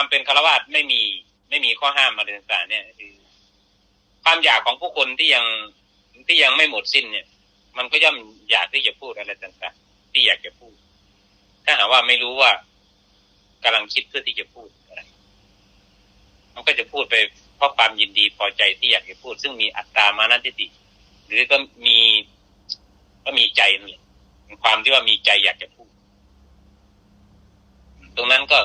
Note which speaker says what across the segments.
Speaker 1: ความเป็นคารวะไม่มี ไม่มีข้อห้ามอะไรต่างๆเนี่ยคือความอยากของผู้คนที่ยังที่ยังไม่หมดสิ้นเนี่ย มันก็ย่อมอยากที่จะพูดอะไรต่างๆที่อยากจะพูด ถ้าหากว่าไม่รู้ว่ากำลังคิดเพื่อที่จะพูดอะไรมันก็จะพูดไปเพราะความยินดีพอใจที่อยากจะพูด ซึ่งมีอัตตามานัติติ หรือก็มีก็มีใจนั่ความที่ว่ามีใจอยากจะพูด ตรงนั้นก็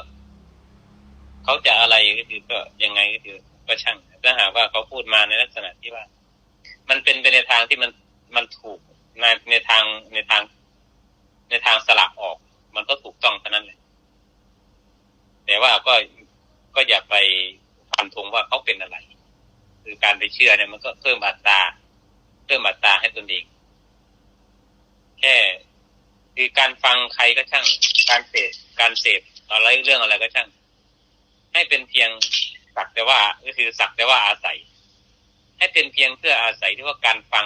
Speaker 1: เขาจะอะไรก็คือก็ยังไงก็คือก็ช่างถ้าหากว่าเขาพูดมาในลักษณะที่ว่า มันเป็นไปในทางที่มันมันถูกในในทางในทาง ในทางสลับออก มันก็ถูกต้องเท่านั้นแหละแต่ว่าก็ก็อย่าไปฟันธงว่าเขาเป็นอะไร คือการไปเชื่อเนี่ยมันก็เพิ่มอัตราเพิ่มอัตราให้ตนเอง แค่คือการฟังใครก็ช่าง การเสพการเสพอะไรเรื่องอะไรก็ช่าง ให้เป็นเพียงสักแต่ว่าก็คือสักแต่ว่าอาศัย ให้เป็นเพียงเพื่ออาศัยที่ว่าการฟัง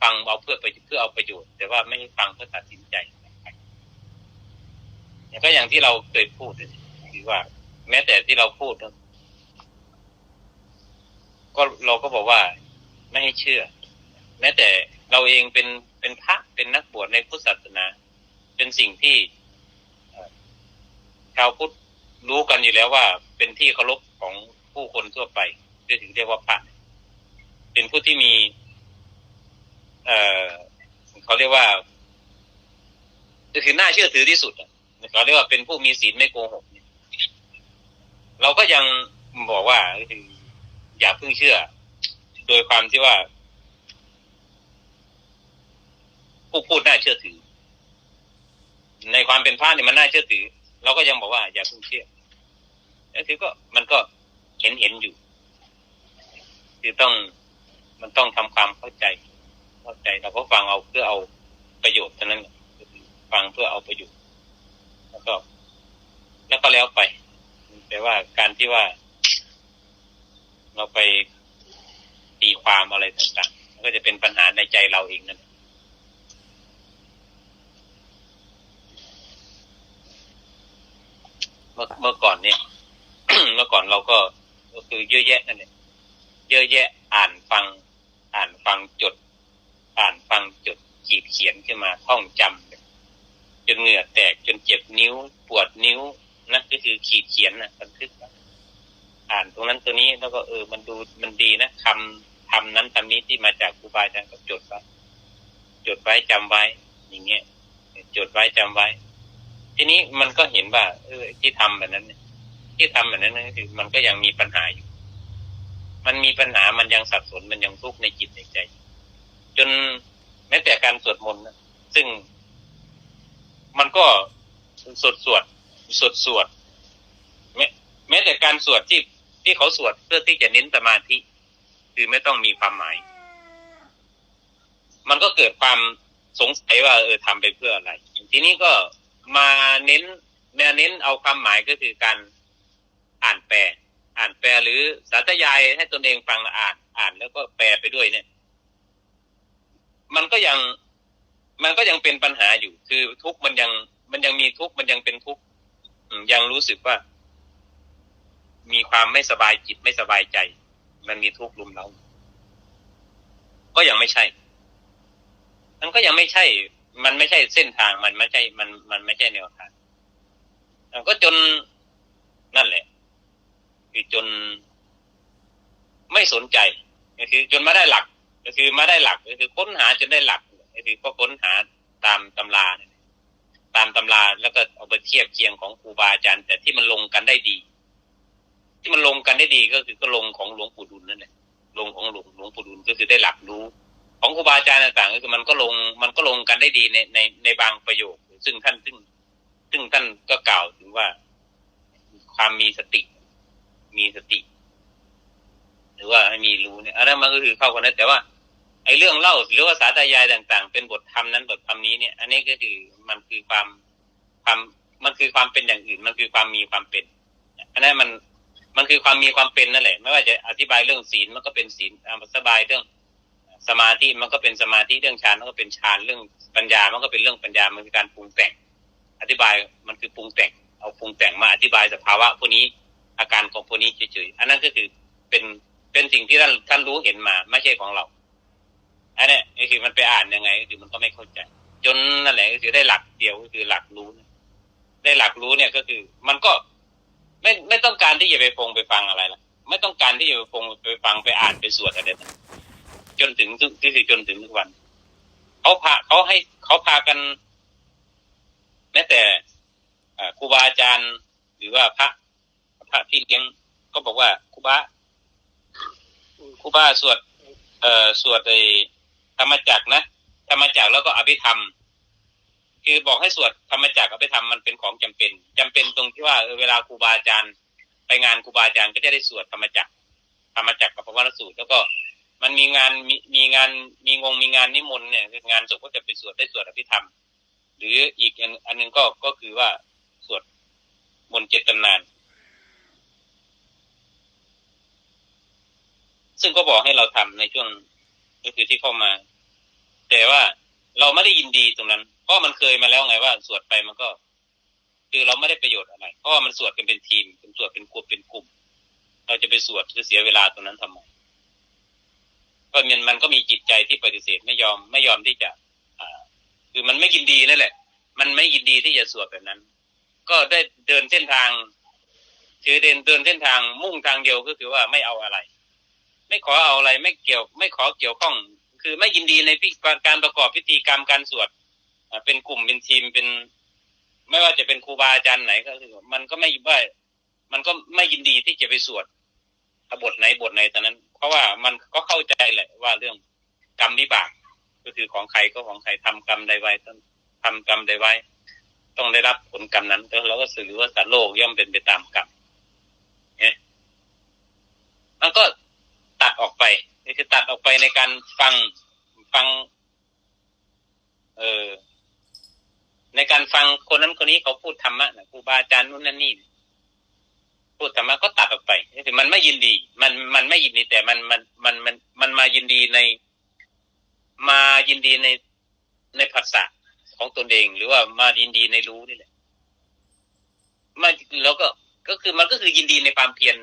Speaker 1: ฟังเอาเพื่อไปเพื่อเอาประโยชน์ แต่ว่าไม่ฟังเพื่อตัดสินใจอย่างก็อย่างที่เราเคยพูดคือว่า แม้แต่ที่เราพูดก็เราก็บอกว่าไม่ให้เชื่อ แม้แต่เราเองเป็นเป็นพระเป็นนักบวชในพุทธศาสนา เป็นสิ่งที่ชาวพุทธรู้กันอยู่แล้วว่า เป็นที่เคารพของผู้คนทั่วไปเรียกถึงเรียกว่าพระเป็นผู้ที่มี เอ่อเขาเรียกว่าคือน่าเชื่อถือที่สุดเขาเรียกว่าเป็นผู้มีศีลไม่โกหกเราก็ยังบอกว่าออย่าเพิ่งเชื่อ โดยความที่ว่า ผู้พูดน่าเชื่อถือ ในความเป็นพระเนี่ยมันน่าเชื่อถือ เราก็ยังบอกว่าอย่าเพิ่งเชื่อ แล้วคือก็มันก็เห็นเห็นอยู่ คือต้องมันต้องทำความเข้าใจ เข้าใจเราก็ฟังเอาเพื่อเอาประโยชน์เท่านั้นฟังเพื่อเอาประโยชน์แล้วก็ แล้วก็แล้วไปแต่ว่าการที่ว่า เราไปตีความอะไรต่างๆก็จะเป็นปัญหาในใจเราเองนั่นเมื่อเมื่อก่อนเนี่ย เมื่อก่อนเราก็ก็คือเยอะแยะนั่นแหละเยอะแยะอ่านฟัง อ่านฟังจด อ่านฟังจดขีดเขียนขึ้นมาท่องจำจนเหงื่อแตกจนเจ็บนิ้ว ปวดนิ้วนะก็คือขีดเขียนนะบันทึกอ่านตรงนั้นตัวนี้แล้วก็เออ มันดูมันดีนะคำคำนั้นคำนี้ที่มาจากครูบาอาจารย์ก็จดไว้จดไว้จำไว้ อย่างเงี้ยจดไว้จำไว้ ทีนี้มันก็เห็นว่า เออ ที่ทำแบบนั้น ที่ทำแบบนั้นคือ มันก็ยังมีปัญหาอยู่ มันมีปัญหามันยังสับสนมันยังทุกข์ในจิตในใจ จนแม้แต่การสวดมนต์ซึ่ง มันก็สวดสวดสวดสวดแม้แม้แต่การสวดที่ที่เขาสวดเพื่อที่จะเน้นสมาธิ คือไม่ต้องมีความหมาย มันก็เกิดความสงสัยว่าเออทำไปเพื่ออะไร ทีนี้ก็มาเน้นมาเน้นเอาความหมายก็คือการ อ่านแปล อ่านแปลหรือสาธยายให้ตนเองฟังอ่านอ่านแล้วก็แปลไปด้วยเนี่ย มันก็ยังมันก็ยังเป็นปัญหาอยู่ คือทุกมันยัง มันยังมีทุกมันยังเป็นทุกยังรู้สึกว่า มีความไม่สบายจิตไม่สบายใจ มันมีทุกข์รุมเราก็ยังไม่ใช่ มันก็ยังไม่ใช่ มันไม่ใช่เส้นทาง มันไม่ใช่ มัน มันไม่ใช่แนวทางก็จนนั่นแหละ คือจนไม่สนใจก็คือ จนมาได้หลัก ก็คือมาได้หลักก็คือค้นหาจนได้หลักก็คือก็ค้นหาตามตำราตามตำราแล้วก็เอาไปเทียบเคียงของครูบาอาจารย์ แต่ที่มันลงกันได้ดี ที่มันลงกันได้ดีก็คือก็ลงของหลวงปู่ดุลนั่นแหละลงของหลวงหลวงปู่ดุลก็คือได้หลักรู้ ของครูบาอาจารย์ต่างๆก็คือมันก็ลงมันก็ลงกันได้ดีในในในบางประโยค ซึ่งท่านซึ่งซึ่งท่านก็กล่าวถึงว่าความมีสติ มีสติ หรือว่าให้มีรู้เนี่ยอันนั้นมันก็คือเข้ากันได้แต่ว่าไอ้เรื่องเล่าหรือว่าสาธยายต่าง ๆ เป็นบทธรรมนั้นบทธรรมนี้เนี่ย อันนี้ก็คือมันคือความความมันคือความเป็นอย่างอื่น มันคือความมีความเป็นอันนั้นมันมันคือความมีความเป็นนั่นแหละ ไม่ว่าจะอธิบายเรื่องศีลมันก็เป็นศีลอธิบายเรื่องสมาธิมันก็เป็นสมาธิเรื่องฌานมันก็เป็นฌานเรื่องปัญญา มันก็เป็นเรื่องปัญญา มันคือการปรุงแต่ง อธิบายมันคือปรุงแต่ง เอาปรุงแต่งมาอธิบายสภาวะพวกนี้ อาการของพวกนี้เฉยๆอันนั้นก็คือเป็นเป็นสิ่งที่ท่านท่านรู้เห็นมา ไม่ใช่ของเรา อันเนี้ยก็คือมันไปอ่านยังไงก็คือมันก็ไม่เข้าใจ จนนั่นแหละก็คือได้หลักเดียวก็คือหลักรู้ ได้หลักรู้เนี่ยก็คือ มันก็ไม่ไม่ต้องการที่จะไปฟงไปฟังอะไรละไม่ต้องการที่จะไปฟงไปฟังไปอ่านไปสวดอะไรนะจนถึงที่คือจนถึงทุกวันเขาพาเขาให้เขาพากันแม้แต่ครูบาอาจารย์ หรือว่าพระ พระที่เลี้ยงก็บอกว่าครูบาครูบาสวด เอ่อสวดไอ้ธรรมจักรนะธรรมจักรแล้วก็อภิธรรม คือบอกให้สวดธรรมจักรอภิธรรมมันเป็นของจำเป็นจำเป็นตรงที่ว่าเวลาครูบาอาจารย์ไปงานครูบาอาจารย์ก็จะได้สวดธรรมจักรธรรมจักรกับพระวรสูตร แล้วก็มันมีงานมีมีงานมีงงมีงานนิมนต์เนี่ยคืองานศพก็จะไปสวดได้สวดอภิธรรม หรืออีกอันอันหนึงก็ก็คือว่าสวดมนต์เจตนาน ซึ่งก็บอกให้เราทำในช่วงก็คือที่เข้ามา แต่ว่าเราไม่ได้ยินดีตรงนั้น เพราะมันเคยมาแล้วไงว่า สวดไปมันก็ คือเราไม่ได้ประโยชน์อะไร เพราะมันสวดกันเป็นทีมเป็นสวดเป็นกลุ่มเป็นกลุ่ม เราจะไปสวดจะเสียเวลาตรงนั้นทำไมก็มันมันก็มีจิตใจที่ปฏิเสธไม่ยอมไม่ยอมที่จะอ่าคือมันไม่ยินดีนั่นแหละ มันไม่ยินดีที่จะสวดแบบนั้น ก็ได้เดินเส้นทาง คือเดินเดินเส้นทางมุ่งทางเดียวก็คือว่าไม่เอาอะไร ไม่ขอเอาอะไรไม่เกี่ยว ไม่ขอเกี่ยวข้อง คือไม่ยินดีในพิการประกอบพิธีกรรมการสวดเป็นกลุ่มเป็นทีมเป็น ไม่ว่าจะเป็นครูบาอาจารย์ไหนก็คือมันก็ไม่ว่ามันก็ไม่ยินดีที่จะไปสวดบทไหนบทไหนตอนนั้น เพราะว่ามันก็เข้าใจแหละว่าเรื่องกรรมวิบาก ก็คือของใครก็ของใครทำกรรมใดไว้ต้องทำกรรมใดไว้ ต้องได้รับผลกรรมนั้นแล้วเราก็สื่อว่าสัตว์โลกย่อมเป็นไปตามกรรมเนี่ยมันก็ ตัดออกไป นี่คือตัดออกไปในการฟังฟัง เออในการฟังคนนั้นคนนี้เขาพูดธรรมะนะครูบาอาจารย์นู่นนั่นนี่พูดธรรมะก็ตัดออกไปนี่คือมันไม่ยินดี มันมันไม่ยินดีแต่มันมันมันมันมันมายินดีใน มายินดีในในภาษาของตนเอง หรือว่ามายินดีในรู้นี่แหละมาแล้วก็ก็คือมันก็คือยินดีในความเพียร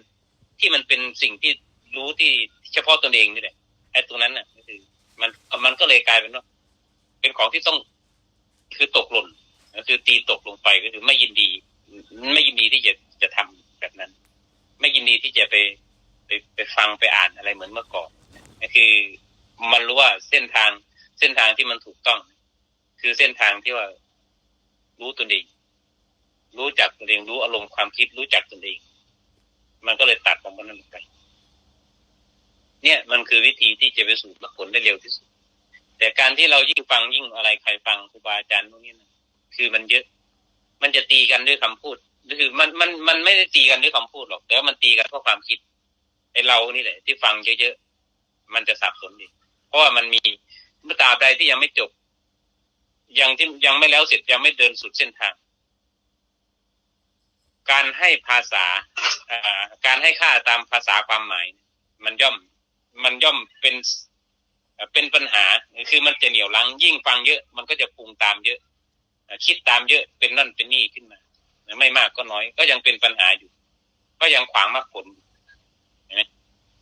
Speaker 1: ที่มันเป็นสิ่งที่ รู้ที่เฉพาะตนเองนี่แหละไอ้ตรงนั้นน่ะคือ มันมันก็เลยกลายเป็นว่าเป็นของที่ต้องคือตกหล่นก็คือตีตกลงไปก็คือไม่ยินดี ไม่ยินดีที่จะจะทำแบบนั้น ไม่ยินดีที่จะไปไปไปฟังไปอ่านอะไรเหมือนเมื่อก่อนก็คือ มันรู้ว่าเส้นทางเส้นทางที่มันถูกต้อง คือเส้นทางที่ว่า รู้ตนเองรู้จักตนเองรู้อารมณ์ความคิดรู้จักตนเอง มันก็เลยตัดของมันนั้นไป เนี่ยมันคือวิธีที่จะไปสู่มรผลได้เร็วที่สุด แต่การที่เรายิ่งฟังยิ่งอะไรใครฟังครูบาอาจารย์พวกนี้นะคือมันเยอะ มันจะตีกันด้วยคำพูดคือมันมันมันไม่ได้ตีกันด้วยคำพูดหรอก แต่ว่ามันตีกันเพราะความคิดไอ้เรานี่แหละ ที่ฟังเยอะๆมันจะสับสนดิเพราะว่ามันมีเมื่อตาใดที่ยังไม่จบ ยังที่ยังไม่แล้วเสร็จยังไม่เดินสุดเส้นทาง การให้ภาษาอ่าการให้ค่าตามภาษาความหมาย มันย่อม มันย่อมเป็นเป็นปัญหาคือมันจะเหนียวลังยิ่งฟังเยอะ มันก็จะปรุงตามเยอะ คิดตามเยอะเป็นนั่นเป็นนี่ขึ้นมาไม่มากก็น้อย ก็ยังเป็นปัญหาอยู่ ก็ยังขวางมรรคผลนไหม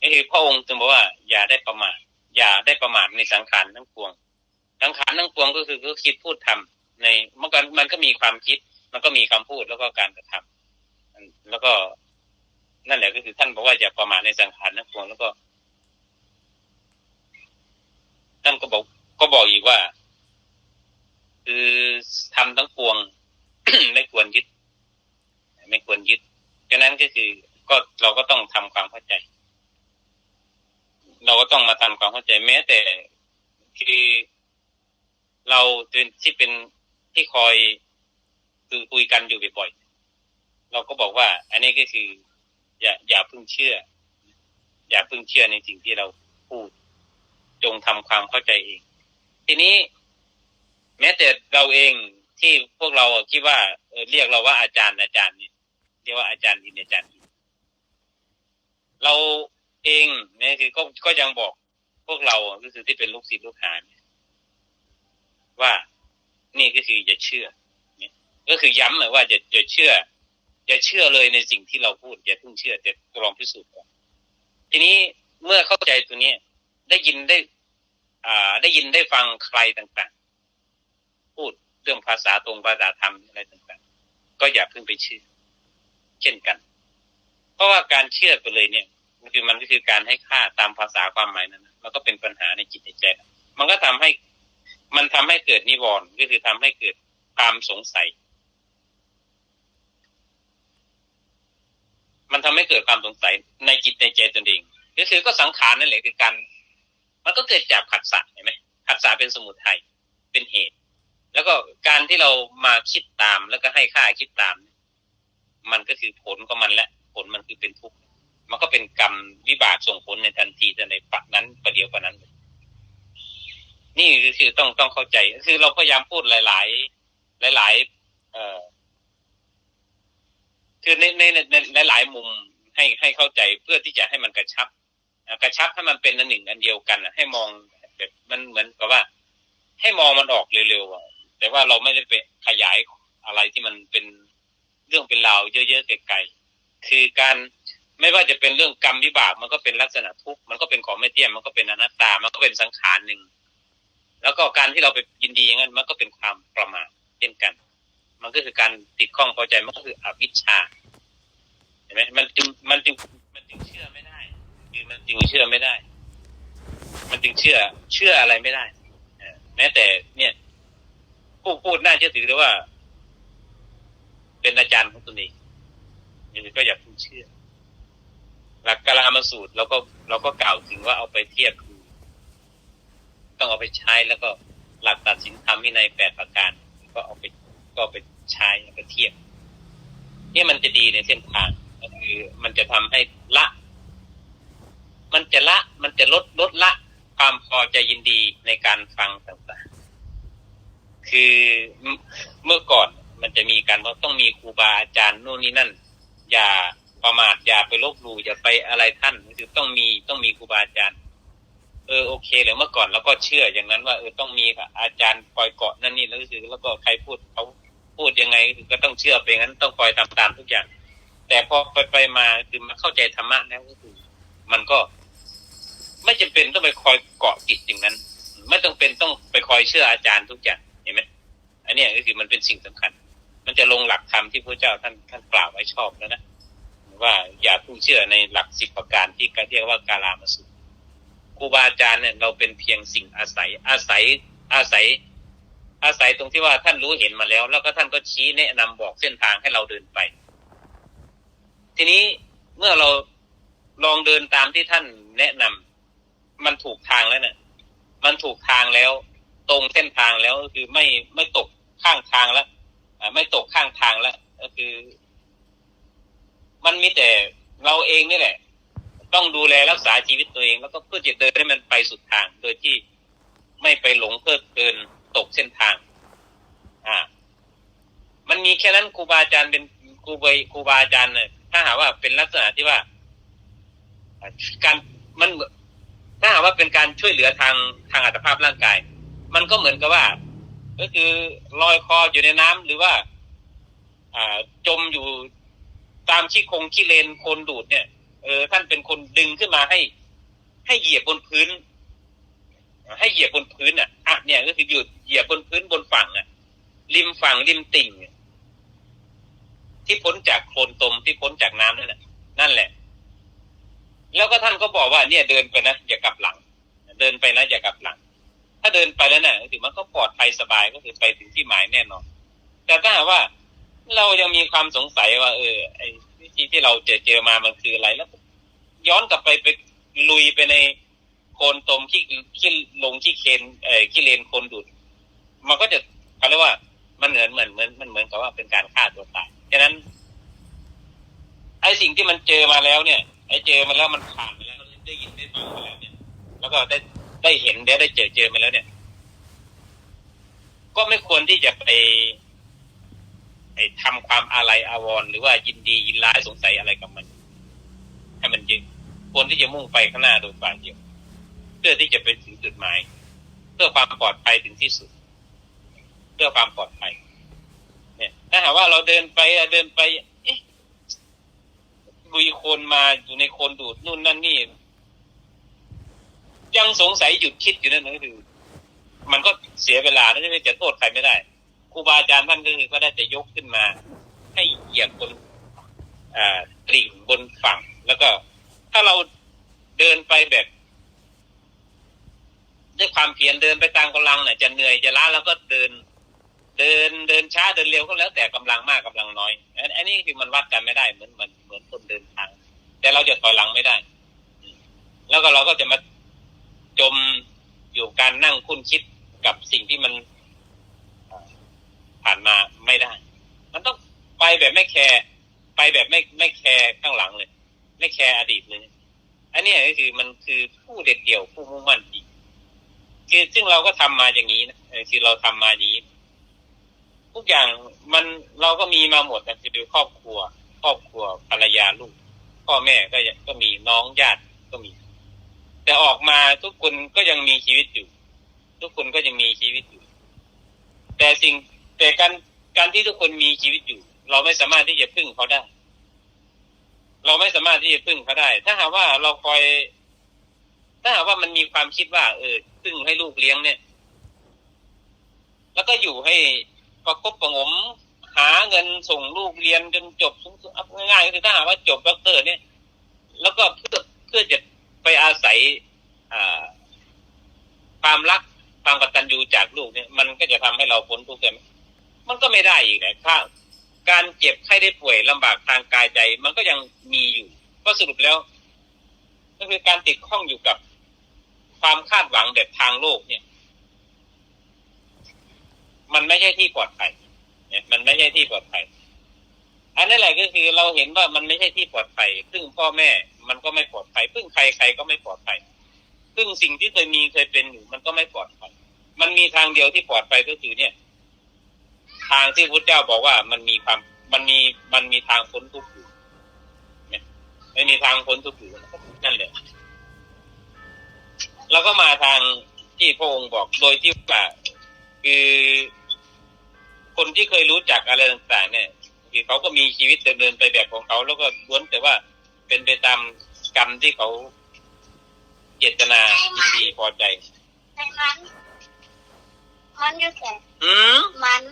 Speaker 1: นี่คือพระองค์จึงบอกว่า อย่าได้ประมาทอย่าได้ประมาทในสังขารทั้งปวง สังขารทั้งปวงก็คือก็คิดพูดทำในเมันก็มันก็มีความคิด มันก็มีคำพูดแล้วก็การกระทำแล้วก็นั่นแหละก็คือท่านบอกว่าอย่าประมาทในสังขารทั้งปวงแล้วก็ ท่านก็บอกก็บอกอีกว่า คือทำทั้งปวง ไม่ควรยึด ไม่ควรยึดฉะนั้นก็คือก็เราก็ต้องทำความเข้าใจ เราก็ต้องมาทำความเข้าใจแม้แต่คือเราเป็นที่เป็นที่คอยคือคุยกันอยู่บ่อยๆเราก็บอกว่า อันนี้ก็คือ อย่าอย่าเพิ่งเชื่อ อย่าเพิ่งเชื่อในสิ่งที่เราพูด จงทำความเข้าใจเอง ทีนี้ แม้แต่เราเองที่พวกเราคิดว่าเรียกเราว่าอาจารย์อาจารย์เนี่ยเรียกว่าอาจารย์อินอาจารย์อินเราเองเนี่ยคือก็ก็ยังบอกพวกเราก็คือที่เป็นลูกศิษย์ลูกหาเนี่ยว่านี่ก็คืออย่าเชื่อเนี่ยก็คือย้ำเลยว่าอย่าอย่าเชื่อ อย่าเชื่อเลยในสิ่งที่เราพูดอย่าเพิ่งเชื่อแต่ลองพิสูจน์ก่อนทีนี้เมื่อเข้าใจตัวนี้ได้ยินได้ ได้ยินได้ฟังใครต่างๆ พูดเรื่องภาษาตรงภาษาธรรมอะไรต่างๆ ก็อย่าเพิ่งไปเชื่อ เช่นกัน เพราะว่าการเชื่อไปเลยเนี่ยมันคือมันก็คือการให้ค่าตามภาษาความหมายนั้นมันก็เป็นปัญหาในจิตในใจ มันก็ทำให้ มันทำให้เกิดนิวรณ์ก็คือทำให้เกิดความสงสัย มันทำให้เกิดความสงสัยในจิตในใจตนเองก็คือก็สังขารนั่นแหละคือการ มันก็เกิดจากผัสสะเห็นไหมผัสสะเป็นสมุทัยเป็นเหตุ แล้วก็การที่เรามาคิดตามแล้วก็ให้ค่าคิดตาม มันก็คือผลของมันและผลมันคือเป็นทุกข์มันก็เป็นกรรมวิบากส่งผลในทันทีแต่ในปัจนั้นประเดียวกันนั้น นี่คือต้องต้องเข้าใจ คือเราพยายามพูดหลาย ๆ หลาย ๆ เอ่อคือในในในหลาย ๆ มุมให้ให้เข้าใจเพื่อที่จะให้มันกระชับ กระชับให้มันเป็นอันหนึ่งอันเดียวกันอะให้มองแบบมันเหมือนกับว่า ให้มองมันออกเร็วๆแต่ว่าเราไม่ได้ไปขยายอะไรที่มันเป็นเรื่องเป็นราวเยอะๆไกลๆคือการไม่ว่าจะเป็นเรื่องกรรมวิบากมันก็เป็นลักษณะทุกข์มันก็เป็นของไม่เที่ยงมันก็เป็นอนัตตา มันก็เป็นสังขารหนึ่งแล้วก็การที่เราไปยินดีอย่างนั้นมันก็เป็นความประมาทเช่นกัน มันก็คือการติดข้องพอใจมันก็คืออวิชชาเห็นไหมมันจึงมันจึง มันจึงเชื่อไม่ได้ มันจึงเชื่อ เชื่ออะไรไม่ได้แม้แต่เนี่ยผู้พูดน่าเชื่อถือเลยว่า เป็นอาจารย์ของตนเองยังก็อย่าเพิ่งเชื่อ หลักกาลามาสูตรเราก็เราก็กล่าวถึงว่าเอาไปเทียบดูต้องเอาไปใช้แล้วก็หลักตัดสินธรรมวินัยแปดประการ ก็เอาไปก็ไปใช้เอาไปเทียบนี่มันจะดีในเส้นทางก็คือมันจะทำให้ละ มันจะละ มันจะลดลดละ ความพอใจยินดีในการฟังต่างๆ คือเมื่อก่อนมันจะมีการว่าต้องมีครูบาอาจารย์นู่นนี่นั่น อย่าประมาทอย่าไปลบหลู่อย่าไปอะไรท่านคือต้องมีต้องมีครูบาอาจารย์ เออโอเคเลยเมื่อก่อนเราก็เชื่ออย่างนั้นว่าเออต้องมีอาจารย์คอยเกาะนั่นนี่แล้วก็คือแล้วก็ใครพูดเขาพูดยังไงคือก็ต้องเชื่อไปงั้นต้องคอยทำตามทุกอย่าง แต่พอไปไปมาคือมาเข้าใจธรรมะแล้วก็คือมันก็ ไม่จำเป็นต้องไปคอยเกาะติดอย่างนั้น ไม่ต้องเป็นต้องไปคอยเชื่ออาจารย์ทุกอย่างเห็นไหมอันนี้ก็คือมันเป็นสิ่งสำคัญ มันจะลงหลักธรรมที่พระเจ้าท่านท่านกล่าวไว้ชอบแล้วนะว่าอย่าพุ่งเชื่อในหลักสิบประการที่เรียกว่ากาลามาสุครูบาอาจารย์เนี่ยเราเป็นเพียงสิ่งอาศัย อาศัยอาศัย อาศัยตรงที่ว่าท่านรู้เห็นมาแล้ว แล้วก็ท่านก็ชี้แนะนำบอกเส้นทางให้เราเดินไป ทีนี้เมื่อเราลองเดินตามที่ท่านแนะนำ มันถูกทางแล้วเนี่ยมันถูกทางแล้ว ตรงเส้นทางแล้วก็คือไม่ไม่ตกข้างทางแล้วอ่าไม่ตกข้างทางแล้วก็คือ มันมีแต่เราเองนี่แหละ ต้องดูแลรักษาชีวิตตัวเอง แล้วก็เพื่อจะเดินให้มันไปสุดทาง โดยที่ไม่ไปหลงเพลิดเพลินตกเส้นทาง อ่า มันมีแค่นั้นครูบาอาจารย์เป็นครูบาครูบาอาจารย์เนี่ยถ้าหากว่าเป็นลักษณะที่ว่า การมัน ถ้าหากว่าเป็นการช่วยเหลือทางทางอัตภาพร่างกาย มันก็เหมือนกับว่า ก็คือลอยคออยู่ในน้ำหรือว่า อ่าจมอยู่ตามขี้คงขี้เลนโคนดูดเนี่ยเออท่านเป็นคนดึงขึ้นมาให้ ให้เหยียบบนพื้น ให้เหยียบบนพื้นอะอะเนี่ยก็คืออยู่เหยียบบนพื้นบนฝั่งอะ ริมฝั่งริมติ่งที่พ้นจากโคลนตมที่พ้นจากน้ำนั่นแหละนั่นแหละ แล้วก็ท่านก็บอกว่าเนี่ยเดินไปนะอย่ากลับหลัง เดินไปนะอย่ากลับหลัง ถ้าเดินไปแล้วนี่ยถือมันก็ปลอดภัยสบายก็คือไปถึงที่หมายแน่นอน แต่ถ้าหากว่าเรายังมีความสงสัยว่า เออไอ้วิธีที่เราเจอเจอมามันคืออะไรแล้ว ย้อนกลับไปไปลุยไปในโคลนตมขี้ขี้ลงขี้เคนเอ่อขี้เลนโคลนดูดมันก็จะเขาเรียกว่ามันเหมือนเหมือนเหมือนมันเหมือนกับว่าเป็นการฆ่าตัวตายฉะนั้นไอ้สิ่งที่มันเจอมาแล้วเนี่ย ไอ้เจอมาแล้วมันผ่านไปแล้วได้ยินได้ฟังมาแล้วเนี่ย แล้วก็ได้ได้เห็นได้ได้เจอเจอมาแล้วเนี่ย ก็ไม่ควรที่จะไปไอ้ทำความอาลัยอาวรณ์หรือว่ายินดียินร้ายสงสัยอะไรกับมัน ให้มันยอะควรที่จะมุ่งไปข้างหน้าโดยฝ่ายเดียวเพื่อที่จะไปถึงจุดหมาย เพื่อความปลอดภัยถึงที่สุด เพื่อความปลอดภัย เนี่ย ถ้าหากว่าเราเดินไปเดินไป ลุยโคลนมาอยู่ในโคลนดูดนู่นนั่นนี่ ยังสงสัยหยุดคิดอยู่นั่นก็คือมันก็เสียเวลาแล้วจะโทษใครไม่ได้ครูบาอาจารย์ท่านก็คือก็ได้จะยกขึ้นมา ให้เหยียบบนอ่ากลิ่งบนฝั่ง แล้วก็ ถ้าเราเดินไปแบบด้วยความเพียรเดินไปตามกำลังเนี่ยจะเหนื่อยจะล้าแล้วก็เดิน เดินเดินช้าเดินเร็วก็แล้วแต่กำลังมากกำลังน้อยอันอันนี้คือมันวัดกันไม่ได้เหมือนเหมือนเหมือนคนเดินทาง แต่เราจะถอยหลังไม่ได้ แล้วก็เราก็จะมาจมอยู่การนั่งคุ้นคิดกับสิ่งที่มันผ่านมาไม่ได้ มันต้องไปแบบไม่แคร์ไปแบบไม่ไม่แคร์ข้างหลังเลย ไม่แคร์อดีตเลย อันนี้ก็คือมันคือผู้เด็ดเดี่ยวผู้มุ่งมั่นจริงคือซึ่งเราก็ทำมาอย่างนี้นะคือเราทำมาอย่างนี้ ทุกอย่างมันเราก็มีมาหมดนะคือครอบครัว ครอบครัวภรรยาลูก พ่อแม่ก็ยังก็มีน้องญาติก็มี แต่ออกมาทุกคนก็ยังมีชีวิตอยู่ ทุกคนก็ยังมีชีวิตอยู่ แต่สิ่งแต่การการที่ทุกคนมีชีวิตอยู่ เราไม่สามารถที่จะพึ่งเขาได้ เราไม่สามารถที่จะพึ่งเขาได้ ถ้าหากว่าเราคอย ถ้าหากว่ามันมีความคิดว่า เออพึ่งให้ลูกเลี้ยงเนี่ย แล้วก็อยู่ให้ ประคบประงมหาเงินส่งลูกเรียนจนจบสูงๆง่ายๆก็คือถ้าหากว่าจบด็อกเตอร์ เนี่ย แล้วก็เพื่อเพื่อจะไปอาศัยอความรักความกตัญญูจากลูกเนี่ย มันก็จะทำให้เราพ้นทุกข์ได้ไหมมันก็ไม่ได้อีกแหละถ้าการเจ็บไข้ได้ป่วยลำบากทางกายใจ มันก็ยังมีอยู่ ก็สรุปแล้ว ก็คือการติดข้องอยู่กับความคาดหวังแบบทางโลกเนี่ย มันไม่ใช่ที่ปลอดภัยเนี่ยมันไม่ใช่ที่ปลอดภัย อันนั้นแหละก็คือเราเห็นว่ามันไม่ใช่ที่ปลอดภัย ซึ่งพ่อแม่มันก็ไม่ปลอดภัยพึ่งใครใครก็ไม่ปลอดภัย ซึ่งสิ่งที่เคยมีเคยเป็นอยู่มันก็ไม่ปลอดภัย มันมีทางเดียวที่ปลอดภัยก็คือเนี่ย ทางที่พุทธเจ้าบอกว่ามันมีความมันมีมันมีทางพ้นทุกข์อยู่เนี่ยไม่มีทางพ้นทุกข์อยู่นั่นแหละแล้วก็มาทางที่พระองค์บอกโดยที่ว่าคือ คนที่เคยรู้จักอะไรต่างๆ เนี่ยคือเขาก็มีชีวิตดำเนินไปแบบของเขา แล้วก็ล้วนแต่ว่าเป็นไปตามกรรมที่เขาเจตนายินดีพอใจ
Speaker 2: แต่มันมันอยู่แต่
Speaker 1: อืม
Speaker 2: มัน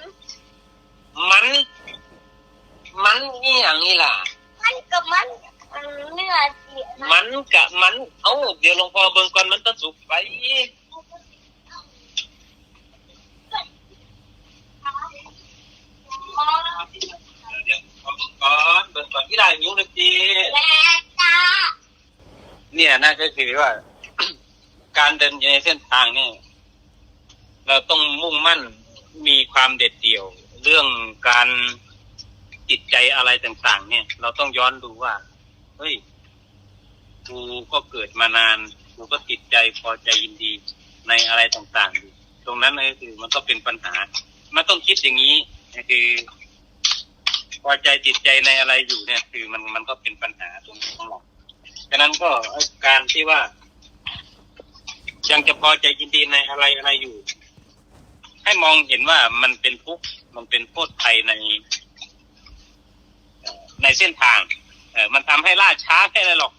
Speaker 1: มัน มันนี่อย่างนี้ล่ะ
Speaker 2: มันกับมันมันเนื้อเสียนะ
Speaker 1: มันกะมัน เอ้าเดี๋ยวหลวงพ่อเบิ่งก่อนมันต้องสุกไป เดี๋ยวขอเบิ่งก่อนเบิ่งก่อนที่ได้หิวเลยจีเนี่ยน่าก็คือว่า การเดินในเส้นทางนี่เราต้องมุ่งมั่นมีความเด็ดเดี่ยว เรื่องการจิตใจอะไรต่าง ๆ เนี่ย เราต้องย้อนดูว่าเฮ้ยกูก็เกิดมานานกูก็ติดใจพอใจยินดีในอะไรต่างๆอยู่ตรงนั้นก็คือมันก็เป็นปัญหา มันต้องคิดอย่างนี้ คือพอใจติดใจในอะไรอยู่เนี่ย คือมันมันก็เป็นปัญหาตรงนี้ของเราฉะนั้นก็การที่ว่า ยังจะพอใจยินดีในอะไรอะไรอยู่ ให้มองเห็นว่ามันเป็นทุกข์มันเป็นโทษภัยในในเส้นทาง เออมันทำให้ล่าช้าแค่ไหนหรอก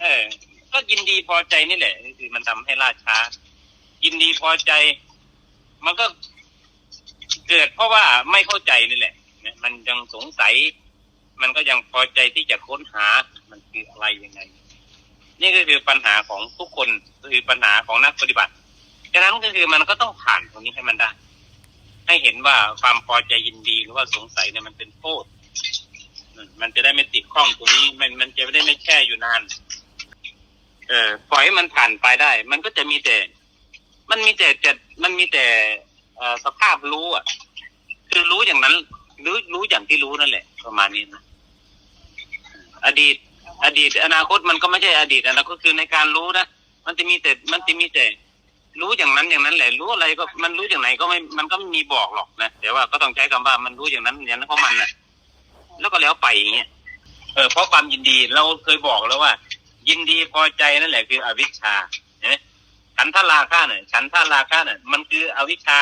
Speaker 1: เออ ก็ยินดีพอใจนี่แหละคือมันทำให้ล่าช้า ยินดีพอใจ มันก็ เกิดเพราะว่าไม่เข้าใจนี่แหละเนี่ยมันยังสงสัย มันก็ยังพอใจที่จะค้นหามันคืออะไรยังไง นี่ก็คือปัญหาของทุกคนคือปัญหาของนักปฏิบัติฉะนั้นก็คือมันก็ต้องผ่านตรงนี้ให้มันได้ ให้เห็นว่าความพอใจยินดีหรือว่าสงสัยเนี่ยมันเป็นโทษมันจะได้ไม่ติดข้องตรงนี้ มันมันจะไม่ได้ไม่แช่อยู่นาน เออปล่อยให้มันผ่านไปได้ มันก็จะมีแต่ มันมีแต่จะมันมีแต่ สภาพรู้อะ คือรู้อย่างนั้นรู้รู้อย่างที่รู้นั่นแหละ ประมาณนี้นะอดีต อดีต อนาคตมันก็ไม่ใช่อดีตอนาคตคือในการรู้นะมันจะมีแต่มันจะมีแต่รู้อย่างนั้นอย่างนั้นแหละ รู้อะไรก็มันรู้อย่างไหนก็ไม่มันก็ไม่มีบอกหรอกนะแต่ว่าก็ต้องใช้คำว่ามันรู้อย่างนั้นอย่างนั้นเพราะมันนะแล้วก็แล้วไปอย่างเงี้ยเออเพราะความยินดีเราเคยบอกแล้วว่า ยินดีพอใจนั่นแหละคืออวิชชาเนไหมฉันทราคะเนี่ยฉันทราคะเนี่ยมันคืออวิชชา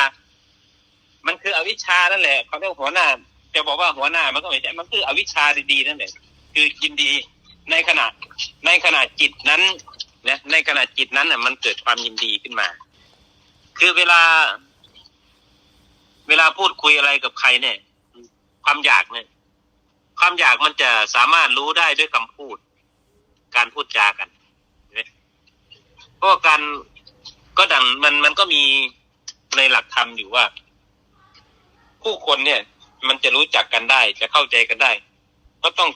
Speaker 1: มันคืออวิชชานั่นแหละเขาเรียกหัวหน้าจะบอกว่าหัวหน้ามันก็ไม่ใช่มันคืออวิชชาดีๆนั่นแหละคือยินดีในขณะในขณะจิตนั้นนะในขณะจิตนั้นน่ะมันเกิดความยินดีขึ้นมา คือเวลา เวลาพูดคุยอะไรกับใครเนี่ย ความอยากเนี่ย ความอยากมันจะสามารถรู้ได้ด้วยคำพูด การพูดจากันเพราะการก็ดังมันมันก็มีในหลักธรรมอยู่ว่า ผู้คนเนี่ย มันจะรู้จักกันได้ จะเข้าใจกันได้ ก็ต้อง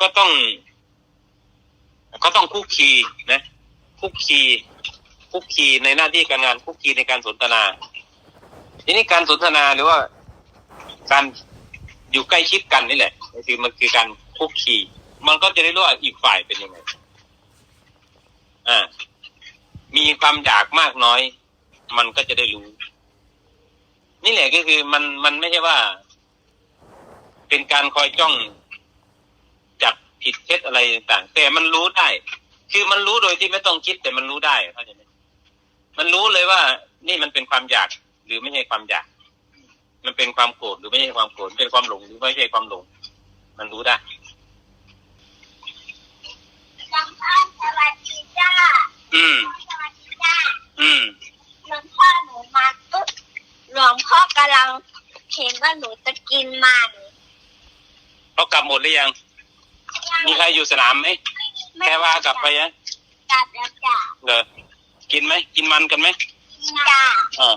Speaker 1: ก็ต้อง ก็ต้องคุกคีนะคุกคีคุกคีในหน้าที่การงานคุกคีในการสนทนา ทีนี้การสนทนาหรือว่า การอยู่ใกล้ชิดกันนี่แหละคือมันคือการคุกคีมันก็จะได้รู้ว่าอีกฝ่ายเป็นยังไงอ่ามีความอยากมากน้อย มันก็จะได้รู้ นี่แหละก็คือมันมันไม่ใช่ว่า เป็นการคอยจ้องจับผิดเท็จอะไรต่างๆแต่มันรู้ได้ คือมันรู้โดยที่ไม่ต้องคิด แต่มันรู้ได้เข้าใจไหมมันรู้เลยว่า นี่มันเป็นความอยากหรือไม่ใช่ความอยาก มันเป็นความโกรธหรือไม่ใช่ความโกรธเป็นความหลงหรือไม่ใช่ความหลง มันรู้ได้
Speaker 2: หลวงพ่อสวัสดีจ้า
Speaker 1: อืม
Speaker 2: สวัสดีจ้า
Speaker 1: อืม
Speaker 2: หลวงพ่อหนูมาปุ๊บ หลวงพ่อกำลังเห็นว่าหนูจะกินมัน
Speaker 1: เขากลับหมดหรือยัง มีใครอยู่สนามไหมแค่ว่ากลับไปยัง
Speaker 2: กลับแล้วจ้า
Speaker 1: เหรอกินไหมกินมันกันไหม
Speaker 2: จ้า
Speaker 1: อ่า